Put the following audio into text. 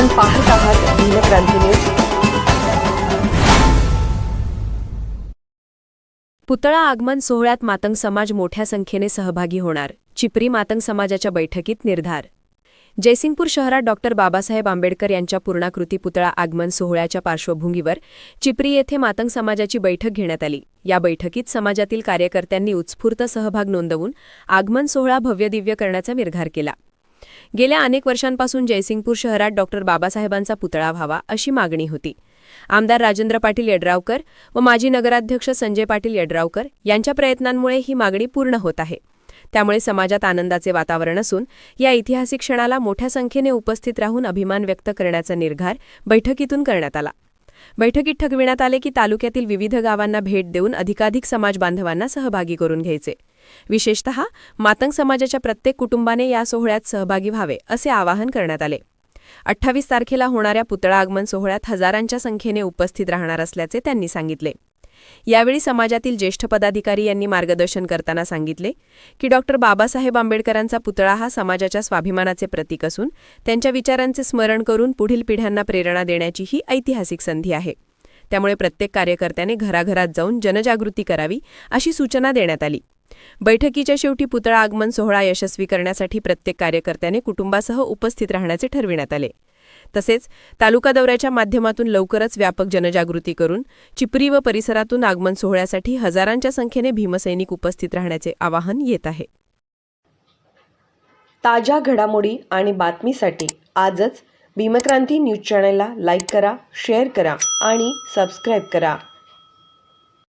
आपण पाहत आहात भीमक्रांती न्यूज. पुतळा आगमन सोहळ्यात मातंग समाज मोठ्या संख्येने सहभागी होणार चिपरी मातंग समाजाच्या बैठकीत निर्धार. जयसिंगपूर शहरात डॉक्टर बाबासाहेब आंबेडकर यांच्या पूर्णाकृती पुतळा आगमन सोहळ्याच्या पार्श्वभूमीवर चिपरी येथे मातंग समाजाची बैठक घेण्यात आली. या बैठकीत समाजातील कार्यकर्त्यांनी उत्स्फूर्त सहभाग नोंदवून आगमन सोहळा भव्यदिव्य करण्याचा निर्धार केला. गेल्या अनेक वर्षांपासून जयसिंगपूर शहरात डॉक्टर बाबासाहेबांचा पुतळा व्हावा अशी मागणी होती. आमदार राजेंद्र पाटील यड्रावकर व माजी नगराध्यक्ष संजय पाटील यड्रावकर यांच्या प्रयत्नांमुळे ही मागणी पूर्ण होत आहे. त्यामुळे समाजात आनंदाचे वातावरण असून या ऐतिहासिक क्षणाला मोठ्या संख्येने उपस्थित राहून अभिमान व्यक्त करण्याचा निर्धार बैठकीतून करण्यात आला. बैठकीत ठगविण्यात आले की तालुक्यातील विविध गावांना भेट देऊन अधिकाधिक समाज बांधवांना सहभागी करून घ्यायचे. विशेषतः मातंग समाजाच्या प्रत्येक कुटुंबाने या सोहळ्यात सहभागी व्हावे असे आवाहन करण्यात आले. अठ्ठावीस तारखेला होणाऱ्या पुतळा आगमन सोहळ्यात हजारांच्या संख्येने उपस्थित राहणार असल्याचे त्यांनी सांगितले. यावेळी समाजातील ज्येष्ठ पदाधिकारी यांनी मार्गदर्शन करताना सांगितले की डॉक्टर बाबासाहेब आंबेडकरांचा पुतळा हा समाजाच्या स्वाभिमानाचे प्रतीक असून त्यांच्या विचारांचे स्मरण करून पुढील पिढ्यांना प्रेरणा देण्याची ही ऐतिहासिक संधी आहे. त्यामुळे प्रत्येक कार्यकर्त्याने घराघरात जाऊन जनजागृती करावी अशी सूचना देण्यात आली. बैठकीच्या शेवटी पुतळा आगमन सोहळा यशस्वी करण्यासाठी प्रत्येक कार्यकर्त्याने कुटुंबासह उपस्थित राहण्याचे ठरविण्यात आले. तसेच तालुका दौऱ्याच्या माध्यमातून लवकरच व्यापक जनजागृती करून चिपरी व परिसरातून आगमन सोहळ्यासाठी हजारांच्या संख्येने भीमसैनिक उपस्थित राहण्याचे आवाहन येत आहे. ताज्या घडामोडी आणि बातमीसाठी आजच भीमक्रांती न्यूज चॅनलला लाईक करा शेअर करा आणि सबस्क्राईब करा.